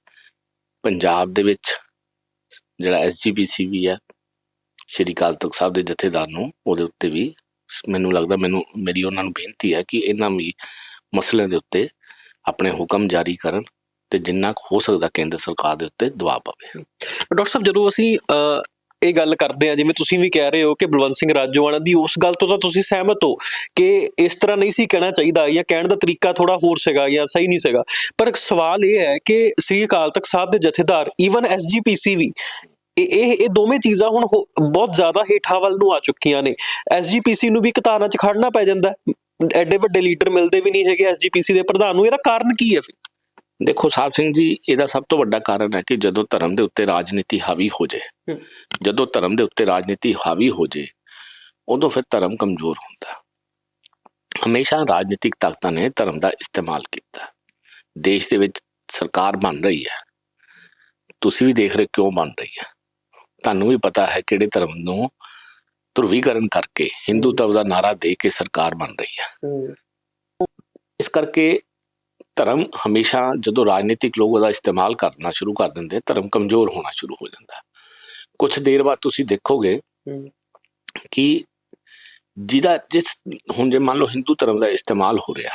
ਪੰਜਾਬ ਦੇ ਵਿੱਚ ਜਿਹੜਾ ਐਸਜੀਪੀਸੀ ਵੀ ਹੈ, ਸ਼੍ਰੀ ਅਕਾਲ ਤਖਤ ਸਾਹਿਬ ਦੇ ਜਥੇਦਾਰ ਨੂੰ, ਉਹਦੇ ਉੱਤੇ ਵੀ ਸ- ਮੈਨੂੰ ਲੱਗਦਾ ਮੈਨੂੰ, ਮੇਰੀ ਉਹਨਾਂ ਨੂੰ ਬੇਨਤੀ ਹੈ ਕਿ ਇਹਨਾਂ ਵੀ ਮਸਲਿਆਂ ਦੇ ਉੱਤੇ ਆਪਣੇ ਹੁਕਮ ਜਾਰੀ ਕਰਨ ਤੇ ਜਿੰਨਾ ਕੁ ਹੋ ਸਕਦਾ ਕੇਂਦਰ ਸਰਕਾਰ ਦੇ ਉੱਤੇ ਦਬਾਅ ਪਵੇ। ਡਾਕਟਰ ਸਾਹਿਬ, ਜਦੋਂ ਅਸੀਂ ਇਹ ਗੱਲ ਕਰਦੇ ਆ, ਜਿਵੇਂ ਤੁਸੀਂ ਵੀ ਕਹਿ ਰਹੇ ਹੋ ਕਿ ਬਲਵੰਤ ਸਿੰਘ ਰਾਜੋਵਾਲਾ ਦੀ, ਉਸ ਗੱਲ ਤੋਂ ਤਾਂ ਤੁਸੀਂ ਸਹਿਮਤ ਹੋ ਕਿ ਇਸ ਤਰ੍ਹਾਂ ਨਹੀਂ ਸੀ ਕਹਿਣਾ ਚਾਹੀਦਾ ਜਾਂ ਕਹਿਣ ਦਾ ਤਰੀਕਾ ਥੋੜਾ ਹੋਰ ਸੀਗਾ ਜਾਂ ਸਹੀ ਨਹੀਂ ਸੀਗਾ। ਪਰ ਸਵਾਲ ਇਹ ਹੈ ਕਿ ਸ੍ਰੀ ਅਕਾਲ ਤਖਤ ਸਾਹਿਬ ਦੇ ਜਥੇਦਾਰ ਈਵਨ ਐਸਜੀਪੀਸੀ ਵੀ, ਇਹ ਇਹ ਇਹ ਦੋਵੇਂ ਚੀਜ਼ਾਂ ਹੁਣ ਬਹੁਤ ਜ਼ਿਆਦਾ ਹੇਠਾਂ ਵੱਲ ਨੂੰ ਆ ਚੁੱਕੀਆਂ ਨੇ। ਐਸਜੀਪੀਸੀ ਨੂੰ ਵੀ ਕਤਾਰਾਂ 'ਚ ਖੜਨਾ ਪੈ ਜਾਂਦਾ। ਐਡੇ ਵੱਡੇ ਲੀਡਰ ਮਿਲਦੇ ਵੀ ਨਹੀਂ ਹੈਗੇ ਐਸਜੀਪੀਸੀ ਦੇ ਪ੍ਰਧਾਨ ਨੂੰ, ਇਹਦਾ ਕਾਰਨ ਕੀ ਹੈ ਫਿਰ? ਦੇਖੋ ਸਾਹਿਬ ਸਿੰਘ ਜੀ ਇਹਦਾ ਸਭ ਤੋਂ ਵੱਡਾ ਕਾਰਨ ਹੈ ਕਿ ਜਦੋਂ ਧਰਮ ਦੇ ਉੱਤੇ ਰਾਜਨੀਤੀ ਹਾਵੀ ਹੋ ਹਮ। ਜਦੋਂ ਧਰਮ ਦੇ ਉੱਤੇ ਰਾਜਨੀਤੀ ਹਾਵੀ ਹੋ ਜਾਏ ਉਦੋਂ ਫਿਰ ਧਰਮ ਕਮਜ਼ੋਰ ਹੁੰਦਾ। ਹਮੇਸ਼ਾ ਰਾਜਨੀਤਿਕ ਤਾਕਤਾਂ ਨੇ ਧਰਮ ਦਾ ਇਸਤੇਮਾਲ ਕੀਤਾ। ਦੇਸ਼ ਦੇ ਵਿੱਚ ਸਰਕਾਰ ਬਣ ਰਹੀ ਹੈ। ਤੁਸੀਂ ਵੀ ਦੇਖ ਰਹੇ ਕਿਉਂ ਬਣ ਰਹੀ ਹੈ। ਤੁਹਾਨੂੰ ਵੀ ਪਤਾ ਹੈ ਕਿਹੜੇ ਧਰਮ ਨੂੰ ਧਰੁਵੀਕਰਨ ਕਰਕੇ ਹਿੰਦੂਤਵ ਦਾ ਨਾਰਾ ਦੇ ਕੇ ਸਰਕਾਰ ਬਣ ਰਹੀ ਹੈ। ਇਸ ਕਰਕੇ ਧਰਮ ਹਮੇਸ਼ਾ ਜਦੋਂ ਰਾਜਨੀਤਿਕ ਲੋਕ ਉਹਦਾ ਇਸਤੇਮਾਲ ਕਰਨਾ ਸ਼ੁਰੂ ਕਰ ਦਿੰਦੇ ਧਰਮ ਕਮਜ਼ੋਰ ਹੋਣਾ ਸ਼ੁਰੂ ਹੋ ਜਾਂਦਾ ਕੁਝ ਦੇਰ ਬਾਅਦ ਤੁਸੀਂ ਦੇਖੋਗੇ। ਕਿ ਜਿਹਦਾ ਜਿਸ ਹੁਣ ਜੇ ਮੰਨ ਲਓ ਹਿੰਦੂ ਧਰਮ ਦਾ ਇਸਤੇਮਾਲ ਹੋ ਰਿਹਾ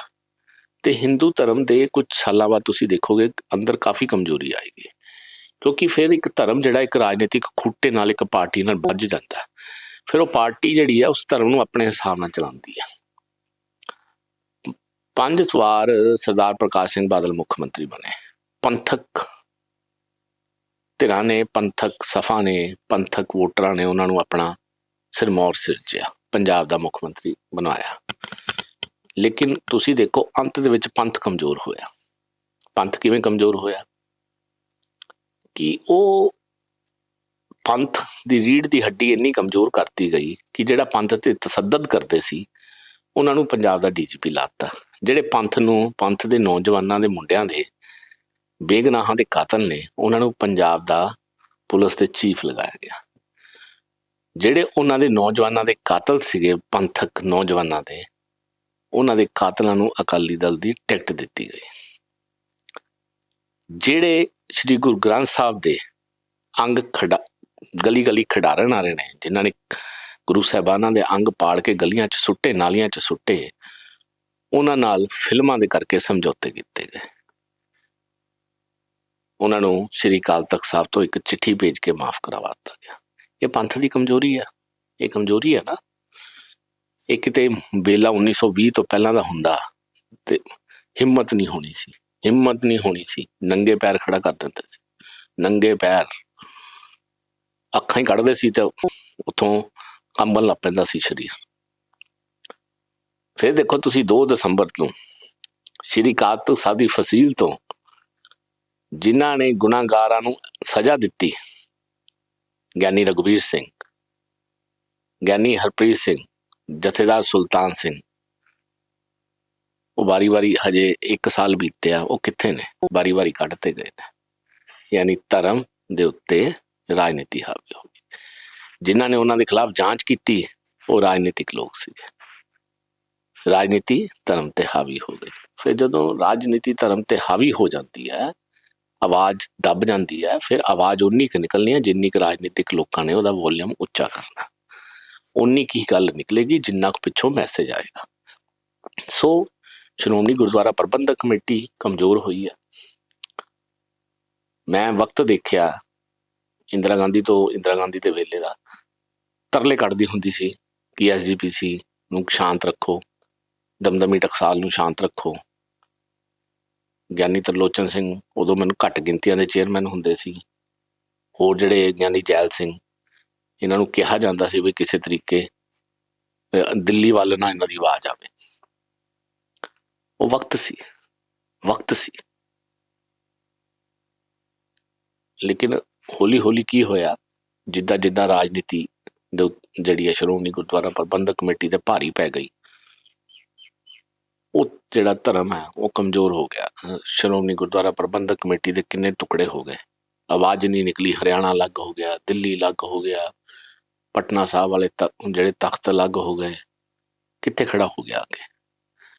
ਤੇ ਹਿੰਦੂ ਧਰਮ ਦੇ ਕੁਝ ਸਾਲਾਂ ਬਾਅਦ ਤੁਸੀਂ ਦੇਖੋਗੇ ਅੰਦਰ ਕਾਫੀ ਕਮਜ਼ੋਰੀ ਆਏਗੀ ਕਿਉਂਕਿ ਫਿਰ ਇੱਕ ਧਰਮ ਜਿਹੜਾ ਇੱਕ ਰਾਜਨੀਤਿਕ ਖੁੱਟੇ ਨਾਲ ਇੱਕ ਪਾਰਟੀ ਨਾਲ ਵੱਜ ਜਾਂਦਾ। ਫਿਰ ਉਹ ਪਾਰਟੀ ਜਿਹੜੀ ਹੈ ਉਸ ਧਰਮ ਨੂੰ ਆਪਣੇ ਹਿਸਾਬ ਨਾਲ ਚਲਾਉਂਦੀ ਹੈ ਪੰਜ ਵਾਰ ਸਰਦਾਰ ਪ੍ਰਕਾਸ਼ ਸਿੰਘ ਬਾਦਲ ਮੁੱਖ ਮੰਤਰੀ ਬਣੇ। ਪੰਥਕ ਧਿਰਾਂ ਨੇ, ਪੰਥਕ ਸਫਾ ਨੇ, ਪੰਥਕ ਵੋਟਰਾਂ ਨੇ ਉਹਨਾਂ ਨੂੰ ਆਪਣਾ ਸਿਰਮੌਰ ਸਿਰਜਿਆ, ਪੰਜਾਬ ਦਾ ਮੁੱਖ ਮੰਤਰੀ ਬਣਾਇਆ ਲੇਕਿਨ ਤੁਸੀਂ ਦੇਖੋ, ਅੰਤ ਦੇ ਵਿੱਚ ਪੰਥ ਕਮਜ਼ੋਰ ਹੋਇਆ। ਪੰਥ ਕਿਵੇਂ ਕਮਜ਼ੋਰ ਹੋਇਆ? ਕਿ ਉਹ ਪੰਥ ਦੀ ਰੀੜ ਦੀ ਹੱਡੀ ਇੰਨੀ ਕਮਜ਼ੋਰ ਕਰਤੀ ਗਈ ਕਿ ਜਿਹੜਾ ਪੰਥ ਤੇ ਤਸੱਦਦ ਕਰਦੇ ਸੀ, ਉਹਨਾਂ ਨੂੰ ਪੰਜਾਬ ਦਾ ਡੀਜੀਪੀ ਲਾਤਾ। ਜਿਹੜੇ ਪੰਥ ਨੂੰ, ਪੰਥ ਦੇ ਨੌਜਵਾਨਾਂ ਦੇ ਮੁੰਡਿਆਂ ਦੇ ਬੇਗਨਾਹਾਂ ਦੇ ਕਾਤਲ ਨੇ, ਉਹਨਾਂ ਨੂੰ ਪੰਜਾਬ ਦਾ ਪੁਲਿਸ ਦੇ ਚੀਫ ਲਗਾਇਆ ਗਿਆ। ਜਿਹੜੇ ਉਹਨਾਂ ਦੇ ਨੌਜਵਾਨਾਂ ਦੇ ਕਾਤਲ ਸੀਗੇ, ਪੰਥਕ ਨੌਜਵਾਨਾਂ ਦੇ, ਉਹਨਾਂ ਦੇ ਕਾਤਲਾਂ ਨੂੰ ਅਕਾਲੀ ਦਲ ਦੀ ਟਿਕਟ ਦਿੱਤੀ ਗਈ। ਜਿਹੜੇ ਸ੍ਰੀ ਗੁਰੂ ਗ੍ਰੰਥ ਸਾਹਿਬ ਦੇ ਅੰਗ ਖੜਾ ਗਲੀ ਗਲੀ ਖਿਡਾਰਨ ਆ ਰਹੇ ਨੇ, ਜਿਨ੍ਹਾਂ ਨੇ ਗੁਰੂ ਸਾਹਿਬਾਨਾਂ ਦੇ ਅੰਗ ਪਾੜ ਕੇ ਗਲੀਆਂ 'ਚ ਸੁੱਟੇ, ਨਾਲੀਆਂ 'ਚ ਸੁੱਟੇ ਉਹਨਾਂ ਨਾਲ ਫਿਲਮਾਂ ਦੇ ਕਰਕੇ ਸਮਝੌਤੇ ਕੀਤੇ ਗਏ। ਉਹਨਾਂ ਨੂੰ ਸ਼੍ਰੀ ਅਕਾਲ ਤਖਤ ਸਾਹਿਬ ਤੋਂ ਇੱਕ ਚਿੱਠੀ ਭੇਜ ਕੇ ਮਾਫ ਕਰਵਾ ਦਿੱਤਾ ਗਿਆ। ਇਹ ਪੰਥ ਦੀ ਕਮਜ਼ੋਰੀ ਆ। ਇਹ ਕਮਜ਼ੋਰੀ ਹੈ ਨਾ। ਇਹ ਕਿਤੇ ਬੇਲਾ 1920 ਤੋਂ ਪਹਿਲਾਂ ਦਾ ਹੁੰਦਾ ਤੇ ਹਿੰਮਤ ਨਹੀਂ ਹੋਣੀ ਸੀ। ਹਿੰਮਤ ਨਹੀਂ ਹੋਣੀ ਸੀ। ਨੰਗੇ ਪੈਰ ਖੜਾ ਕਰ ਦਿੰਦੇ ਸੀ। ਨੰਗੇ ਪੈਰ ਅੱਖਾਂ ਹੀ ਕੱਢਦੇ ਸੀ ਤੇ ਉਥੋਂ ਕੰਬਲ ਲੱਗ ਪੈਂਦਾ ਸੀ ਸਰੀਰ। ਫਿਰ ਦੇਖੋ ਤੁਸੀਂ 2 ਦਸੰਬਰ ਤੋਂ, ਸ਼੍ਰੀ ਕਾਤਕ ਸਾਹਿਬ ਫਸੀਲ ਤੋਂ ਜਿਨ੍ਹਾਂ ਨੇ ਗੁਨਾਹਗਾਰਾਂ ਨੂੰ ਸਜ਼ਾ ਦਿੱਤੀ, ਗਿਆਨੀ ਰਘੁਵੀਰ ਸਿੰਘ, ਗਿਆਨੀ ਹਰਪ੍ਰੀਤ ਸਿੰਘ, ਜਥੇਦਾਰ ਸੁਲਤਾਨ ਸਿੰਘ। ਉਹ ਵਾਰੀ-ਵਾਰੀ ਹਜੇ 1 ਸਾਲ ਬੀਤਿਆ, ਉਹ ਕਿੱਥੇ ਨੇ? ਵਾਰੀ-ਵਾਰੀ ਕੱਢਤੇ ਗਏ ਨੇ। ਯਾਨੀ ਧਰਮ ਦੇ ਉੱਤੇ ਰਾਜਨੀਤੀ ਹਾਵੀ ਹੋ ਗਈ। ਜਿਨ੍ਹਾਂ ਨੇ ਉਹਨਾਂ ਦੇ ਖਿਲਾਫ ਜਾਂਚ ਕੀਤੀ, ਉਹ ਰਾਜਨੀਤਿਕ ਲੋਕ ਸੀ ਰਾਜਨੀਤੀ ਧਰਮ ਤੇ ਹਾਵੀ ਹੋ ਗਈ ਫਿਰ ਜਦੋਂ ਰਾਜਨੀਤੀ ਧਰਮ ਤੇ ਹਾਵੀ ਹੋ ਜਾਂਦੀ ਹੈ ਆਵਾਜ਼ ਦੱਬ ਜਾਂਦੀ ਹੈ ਫਿਰ ਆਵਾਜ਼ ਉਨੀ ਕੁ ਨਿਕਲਣੀ ਹੈ ਜਿੰਨੀ ਕੁ ਰਾਜਨੀਤਿਕ ਲੋਕਾਂ ਨੇ ਉਹਦਾ ਵੋਲਿਊਮ ਉੱਚਾ ਕਰਨਾ ਉਨੀ ਕੀ ਗੱਲ ਨਿਕਲੇਗੀ ਜਿੰਨਾ ਕੁ ਪਿੱਛੋਂ ਮੈਸੇਜ ਆਏਗਾ ਸੋ ਸ਼੍ਰੋਮਣੀ ਗੁਰਦੁਆਰਾ ਪ੍ਰਬੰਧਕ ਕਮੇਟੀ ਕਮਜ਼ੋਰ ਹੋਈ ਹੈ ਮੈਂ ਵਕਤ ਦੇਖਿਆ ਇੰਦਰਾ ਗਾਂਧੀ ਤੋਂ ਇੰਦਰਾ ਗਾਂਧੀ ਦੇ ਵੇਲੇ ਦਾ ਤਰਲੇ ਕੱਢਦੀ ਹੁੰਦੀ ਸੀ ਕਿ ਐਸਜੀਪੀਸੀ ਨੂੰ ਸ਼ਾਂਤ ਰੱਖੋ ਦਮਦਮੀ ਟਕਸਾਲ ਨੂੰ ਸ਼ਾਂਤ ਰੱਖੋ। ਗਿਆਨੀ ਤਰਲੋਚਨ ਸਿੰਘ ਉਦੋਂ ਮੈਨੂੰ ਘੱਟ ਗਿਣਤੀਆਂ ਦੇ ਚੇਅਰਮੈਨ ਹੁੰਦੇ ਸੀ। ਹੋਰ ਜਿਹੜੇ ਗਿਆਨੀ ਜੈਲ ਸਿੰਘ, ਇਹਨਾਂ ਨੂੰ ਕਿਹਾ ਜਾਂਦਾ ਸੀ ਵੀ ਕਿਸੇ ਤਰੀਕੇ ਦਿੱਲੀ ਵੱਲ ਨਾ ਇਹਨਾਂ ਦੀ ਆਵਾਜ਼ ਆਵੇ। ਉਹ ਵਕਤ ਸੀ ਵਕਤ ਸੀ। ਲੇਕਿਨ ਹੌਲੀ ਹੌਲੀ ਕੀ ਹੋਇਆ ਜਿੱਦਾਂ ਜਿੱਦਾਂ ਰਾਜਨੀਤੀ ਦੇ ਜਿਹੜੀ ਹੈ ਸ਼੍ਰੋਮਣੀ ਗੁਰਦੁਆਰਾ ਪ੍ਰਬੰਧਕ ਕਮੇਟੀ ਤੇ ਭਾਰੀ ਪੈ ਗਈ ਉਹ ਜਿਹੜਾ ਧਰਮ ਹੈ, ਉਹ ਕਮਜ਼ੋਰ ਹੋ ਗਿਆ। ਸ਼੍ਰੋਮਣੀ ਗੁਰਦੁਆਰਾ ਪ੍ਰਬੰਧਕ ਕਮੇਟੀ ਦੇ ਕਿੰਨੇ ਟੁਕੜੇ ਹੋ ਗਏ। ਆਵਾਜ਼ ਨਹੀਂ ਨਿਕਲੀ, ਹਰਿਆਣਾ ਅਲੱਗ ਹੋ ਗਿਆ, ਦਿੱਲੀ ਅਲੱਗ ਹੋ ਗਿਆ, ਪਟਨਾ ਸਾਹਿਬ ਵਾਲੇ ਤਖ਼- ਜਿਹੜੇ ਤਖਤ ਅਲੱਗ ਹੋ ਗਏ। ਕਿੱਥੇ ਖੜਾ ਹੋ ਗਿਆ ਅੱਗੇ?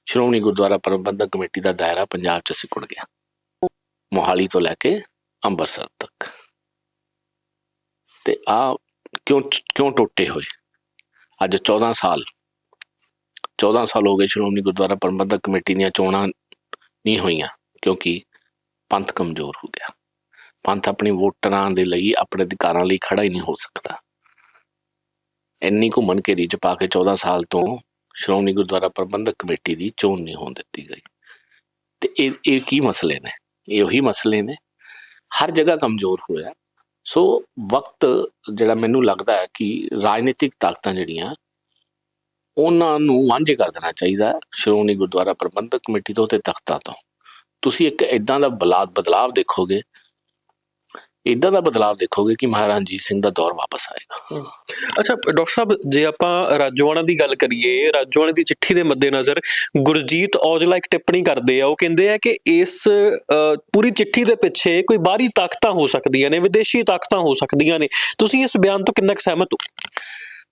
ਸ਼੍ਰੋਮਣੀ ਗੁਰਦੁਆਰਾ ਪ੍ਰਬੰਧਕ ਕਮੇਟੀ ਦਾ ਦਾਇਰਾ ਪੰਜਾਬ 'ਚ ਸਿਕੁੜ ਗਿਆ। ਮੋਹਾਲੀ ਤੋਂ ਲੈ ਕੇ ਅੰਮ੍ਰਿਤਸਰ ਤੱਕ। ਤੇ ਆ ਕਿਉਂ ਕਿਉਂ ਟੁੱਟੇ ਹੋਏ? ਅੱਜ 14 ਸਾਲ 14 ਸਾਲ ਹੋ ਗਏ ਸ਼੍ਰੋਮਣੀ ਗੁਰਦੁਆਰਾ ਪ੍ਰਬੰਧਕ ਕਮੇਟੀ ਦੀਆਂ ਚੋਣਾਂ ਨਹੀਂ ਹੋਈਆਂ ਕਿਉਂਕਿ ਪੰਥ ਕਮਜ਼ੋਰ ਹੋ ਗਿਆ। ਪੰਥ ਆਪਣੀ ਵੋਟਰਾਂ ਦੇ ਲਈ ਆਪਣੇ ਅਧਿਕਾਰਾਂ ਲਈ ਖੜਾ ਹੀ ਨਹੀਂ ਹੋ ਸਕਦਾ। ਇੰਨੀ ਘੁੰਮਣ ਘੇਰੀ ਚ ਪਾ ਕੇ 14 ਸਾਲ ਤੋਂ ਸ਼੍ਰੋਮਣੀ ਗੁਰਦੁਆਰਾ ਪ੍ਰਬੰਧਕ ਕਮੇਟੀ ਦੀ ਚੋਣ ਨਹੀਂ ਹੋਣ ਦਿੱਤੀ ਗਈ। ਤੇ ਇਹ ਇਹ ਕੀ ਮਸਲੇ ਨੇ? ਇਹ ਉਹੀ ਮਸਲੇ ਨੇ। ਹਰ ਜਗ੍ਹਾ ਕਮਜ਼ੋਰ ਹੋਇਆ। ਸੋ ਵਕਤ ਜਿਹੜਾ ਮੈਨੂੰ ਲੱਗਦਾ ਹੈ ਕਿ ਰਾਜਨੀਤਿਕ ਤਾਕਤਾਂ ਜਿਹੜੀਆਂ ਉਹਨਾਂ ਨੂੰ ਵਾਂਝੇ ਕਰ ਦੇਣਾ ਚਾਹੀਦਾ ਸ਼੍ਰੋਮਣੀ ਗੁਰਦੁਆਰਾ ਪ੍ਰਬੰਧਕ ਕਮੇਟੀ ਤੋਂ ਤੇ ਤਖਤਾਂ ਤੋਂ। ਤੁਸੀਂ ਇੱਕ ਇਦਾਂ ਦਾ ਬਲਾਦ ਬਦਲਾਵ ਦੇਖੋਗੇ ਇਦਾਂ ਦਾ ਬਦਲਾਵ ਦੇਖੋਗੇ ਕਿ ਮਹਾਰਾਜਾ ਰਣਜੀਤ ਸਿੰਘ ਦਾ ਦੌਰ ਵਾਪਸ ਆਏਗਾ। ਅੱਛਾ ਡਾਕਟਰ ਸਾਹਿਬ ਜੇ ਆਪਾਂ ਰਾਜੋਆਣਾ ਦੀ ਗੱਲ ਕਰੀਏ ਰਾਜੋਆਣਾ ਦੀ ਚਿੱਠੀ ਦੇ ਮੱਦੇਨਜ਼ਰ ਗੁਰਜੀਤ ਔਜਲਾ ਇੱਕ ਟਿੱਪਣੀ ਕਰਦੇ ਆ ਉਹ ਕਹਿੰਦੇ ਆ ਕਿ ਇਸ ਅ, ਪੂਰੀ ਚਿੱਠੀ ਦੇ ਪਿੱਛੇ ਕੋਈ ਬਾਹਰੀ ਤਾਕਤਾਂ ਹੋ ਸਕਦੀਆਂ ਨੇ ਵਿਦੇਸ਼ੀ ਤਾਕਤਾਂ ਹੋ ਸਕਦੀਆਂ ਨੇ। ਤੁਸੀਂ ਇਸ ਬਿਆਨ ਤੋਂ ਕਿੰਨਾ ਕੁ ਸਹਿਮਤ ਹੋ?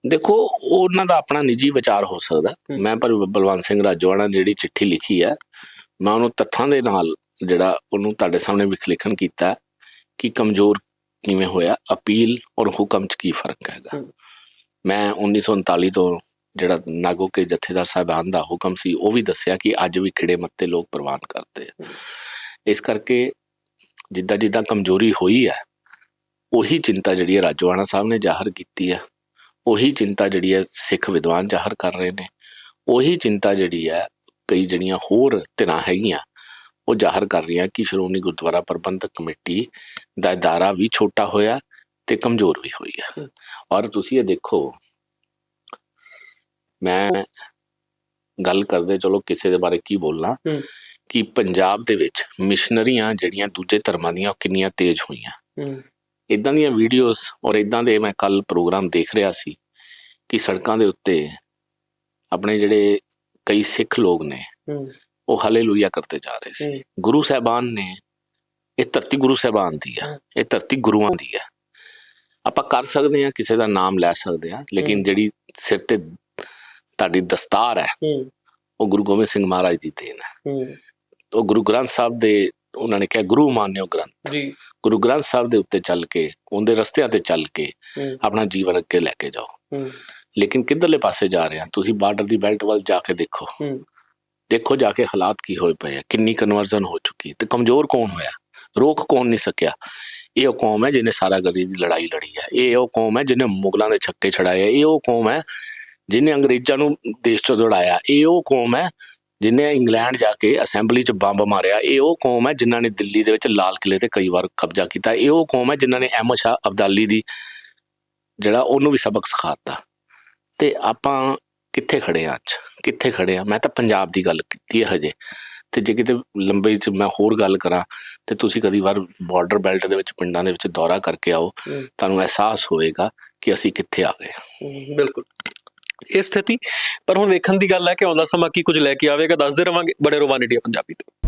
ਦੇਖੋ ਉਹਨਾਂ ਦਾ ਆਪਣਾ ਨਿੱਜੀ ਵਿਚਾਰ ਹੋ ਸਕਦਾ। ਮੈਂ ਪਰ ਬਲਵੰਤ ਸਿੰਘ ਰਾਜੋਆਣਾ ਨੇ ਜਿਹੜੀ ਚਿੱਠੀ ਲਿਖੀ ਹੈ ਮੈਂ ਉਹਨੂੰ ਤੱਥਾਂ ਦੇ ਨਾਲ ਜਿਹੜਾ ਉਹਨੂੰ ਤੁਹਾਡੇ ਸਾਹਮਣੇ ਵਿਖਲੇਖਣ ਕੀਤਾ ਕਿ ਕਮਜ਼ੋਰ ਕਿਵੇਂ ਹੋਇਆ ਅਪੀਲ ਔਰ ਹੁਕਮ 'ਚ ਕੀ ਫ਼ਰਕ ਹੈਗਾ। ਮੈਂ 1939 ਤੋਂ ਜਿਹੜਾ ਨਾਗੋ ਕੇ ਜਥੇਦਾਰ ਸਾਹਿਬਾਨ ਦਾ ਹੁਕਮ ਸੀ ਉਹ ਵੀ ਦੱਸਿਆ ਕਿ ਅੱਜ ਵੀ ਖਿੜੇ ਮੱਤੇ ਲੋਕ ਪ੍ਰਵਾਨ ਕਰਦੇ। ਇਸ ਕਰਕੇ ਜਿੱਦਾਂ ਜਿੱਦਾਂ ਕਮਜ਼ੋਰੀ ਹੋਈ ਹੈ ਉਹੀ ਚਿੰਤਾ ਜਿਹੜੀ ਹੈ ਰਾਜੋਆਣਾ ਸਾਹਿਬ ਨੇ ਜ਼ਾਹਰ ਕੀਤੀ ਹੈ ਉਹੀ ਚਿੰਤਾ ਜਿਹੜੀ ਹੈ ਸਿੱਖ ਵਿਦਵਾਨ ਜ਼ਾਹਰ ਕਰ ਰਹੇ ਨੇ। ਉਹੀ ਚਿੰਤਾ ਜਿਹੜੀ ਹੈ ਕਈ ਜਿਹੜੀਆਂ ਹੋਰ ਧਿਰਾਂ ਹੈਗੀਆਂ ਉਹ ਜ਼ਾਹਰ ਕਰ ਰਹੀਆਂ ਕਿ ਸ਼੍ਰੋਮਣੀ ਗੁਰਦੁਆਰਾ ਪ੍ਰਬੰਧਕ ਕਮੇਟੀ ਦਾ ਦਾਇਰਾ ਵੀ ਛੋਟਾ ਹੋਇਆ ਤੇ ਕਮਜ਼ੋਰ ਵੀ ਹੋਈ ਹੈ। ਔਰ ਤੁਸੀਂ ਇਹ ਦੇਖੋ ਮੈਂ ਗੱਲ ਕਰਦੇ ਚਲੋ ਕਿਸੇ ਦੇ ਬਾਰੇ ਕੀ ਬੋਲਣਾ। ਕਿ ਪੰਜਾਬ ਦੇ ਵਿੱਚ ਮਿਸ਼ਨਰੀਆਂ ਜਿਹੜੀਆਂ ਦੂਜੇ ਧਰਮਾਂ ਦੀਆਂ ਉਹ ਕਿੰਨੀਆਂ ਤੇਜ਼ ਹੋਈਆਂ। ਇਦਾਂ ਦੀਆਂ ਵੀਡੀਓਜ਼ ਔਰ ਇਦਾਂ ਦੇ ਮੈਂ ਕੱਲ ਪ੍ਰੋਗਰਾਮ ਦੇਖ ਰਿਹਾ ਸੀ ਕਿ ਸੜਕਾਂ ਦੇ ਉੱਤੇ ਆਪਣੇ ਜਿਹੜੇ ਕਈ ਸਿੱਖ ਲੋਕ ਨੇ ਉਹ ਹਾਲੇਲੂਇਆ ਕਰਦੇ ਜਾ ਰਹੇ ਸੀ। ਗੁਰੂ ਸਾਹਿਬਾਨ ਨੇ ਇਹ ਧਰਤੀ ਗੁਰੂ ਸਾਹਿਬਾਨ ਦੀ ਆ ਇਹ ਧਰਤੀ ਗੁਰੂਆਂ ਦੀ ਆ। ਆਪਾਂ ਕਰ ਸਕਦੇ ਆ ਕਿਸੇ ਦਾ ਨਾਮ ਲੈ ਸਕਦੇ ਆ ਲੇਕਿਨ। ਜਿਹੜੀ ਸਿਰ ਤੇ ਤੁਹਾਡੀ ਦਸਤਾਰ ਹੈ ਉਹ ਗੁਰੂ ਗੋਬਿੰਦ ਸਿੰਘ ਮਹਾਰਾਜ ਦੀ ਦੇਣ ਹੈ। ਉਹ ਗੁਰੂ ਗ੍ਰੰਥ ਸਾਹਿਬ ਦੇ ਉਹਨਾਂ ਨੇ ਕਿਹਾ ਗੁਰੂ ਮਾਨਿਓ ਗ੍ਰੰਥ। ਜੀ। ਗੁਰੂ ਗ੍ਰੰਥ ਸਾਹਿਬ ਦੇ ਉੱਤੇ ਚੱਲ ਕੇ ਉਹਦੇ ਰਸਤਿਆਂ ਤੇ ਚੱਲ ਕੇ ਆਪਣਾ ਜੀਵਨ ਅੱਗੇ ਲੈ ਕੇ ਜਾਓ। ਲੇਕਿਨ ਕਿੱਧਰਲੇ ਪਾਸੇ ਜਾ ਰਹੇ ਆ ਤੁਸੀਂ ਬਾਰਡਰ ਦੀ ਬੈਲਟ ਵੱਲ ਜਾ ਕੇ ਦੇਖੋ। ਦੇਖੋ ਜਾ ਕੇ ਹਾਲਾਤ ਕੀ ਹੋਏ ਪਏ ਆ। ਕਿੰਨੀ ਕਨਵਰਜ਼ਨ ਹੋ ਚੁੱਕੀ ਤੇ ਕਮਜ਼ੋਰ ਕੌਣ ਹੋਇਆ? ਰੋਕ ਕੌਣ ਨਹੀਂ ਸਕਿਆ। ਇਹ ਉਹ ਕੌਮ ਹੈ ਜਿਹਨੇ ਸਾਰਾ ਗਲੀ ਦੀ ਲੜਾਈ ਲੜੀ ਹੈ। ਇਹ ਉਹ ਕੌਮ ਹੈ ਜਿਹਨੇ ਮੁਗਲਾਂ ਦੇ ਛੱਕੇ ਛੜਾਏ ਇਹ ਉਹ ਕੌਮ ਹੈ ਜਿਹਨੇ ਅੰਗਰੇਜ਼ਾਂ ਨੂੰ ਦੇਸ਼ ਚੋਂ ਦੌੜਾਇਆ। ਇਹ ਉਹ ਕੌਮ ਹੈ ਜਿਹਨੇ ਇੰਗਲੈਂਡ ਜਾ ਕੇ ਅਸੈਂਬਲੀ 'ਚ ਬੰਬ ਮਾਰਿਆ ਇਹ ਉਹ ਕੌਮ ਹੈ ਜਿਨ੍ਹਾਂ ਨੇ ਦਿੱਲੀ ਦੇ ਵਿੱਚ ਲਾਲ ਕਿਲੇ ਤੇ ਕਈ ਵਾਰ ਕਬਜ਼ਾ ਕੀਤਾ। ਇਹ ਉਹ ਕੌਮ ਹੈ ਜਿਨ੍ਹਾਂ ਨੇ ਅਹਿਮਦ ਸ਼ਾਹ ਅਬਦਾਲੀ ਦੀ ਜਿਹੜਾ ਉਹਨੂੰ ਵੀ ਸਬਕ ਸਿਖਾਤਾ। ਤੇ ਆਪਾਂ ਕਿੱਥੇ ਖੜੇ ਆ ਅੱਜ? ਕਿੱਥੇ ਖੜੇ ਆ? ਮੈਂ ਤਾਂ ਪੰਜਾਬ ਦੀ ਗੱਲ ਕੀਤੀ ਹੈ ਹਜੇ। ਤੇ ਜੇ ਕਿਤੇ ਲੰਬੇ ਚ ਮੈਂ ਹੋਰ ਗੱਲ ਕਰਾਂ ਤੇ ਤੁਸੀਂ ਕਦੀ ਵਾਰ ਬਾਰਡਰ ਬੈਲਟ ਦੇ ਵਿੱਚ ਪਿੰਡਾਂ ਦੇ ਵਿੱਚ ਦੌਰਾ ਕਰਕੇ ਆਓ। ਤੁਹਾਨੂੰ ਅਹਿਸਾਸ ਹੋਏਗਾ ਕਿ ਅਸੀਂ ਕਿੱਥੇ ਆ ਗਏ। ਬਿਲਕੁਲ। ਇਹ ਸਥਿਤੀ। ਪਰ ਹੁਣ ਵੇਖਣ ਦੀ ਗੱਲ ਹੈ ਕਿ ਆਉਂਦਾ ਸਮਾਂ ਕੀ ਕੁਝ ਲੈ ਕੇ ਆਵੇਗਾ, ਦੱਸਦੇ ਰਵਾਂਗੇ। ਬੜੇ ਰੋਵਾਨਿਟੀ ਪੰਜਾਬੀ ਤੋਂ।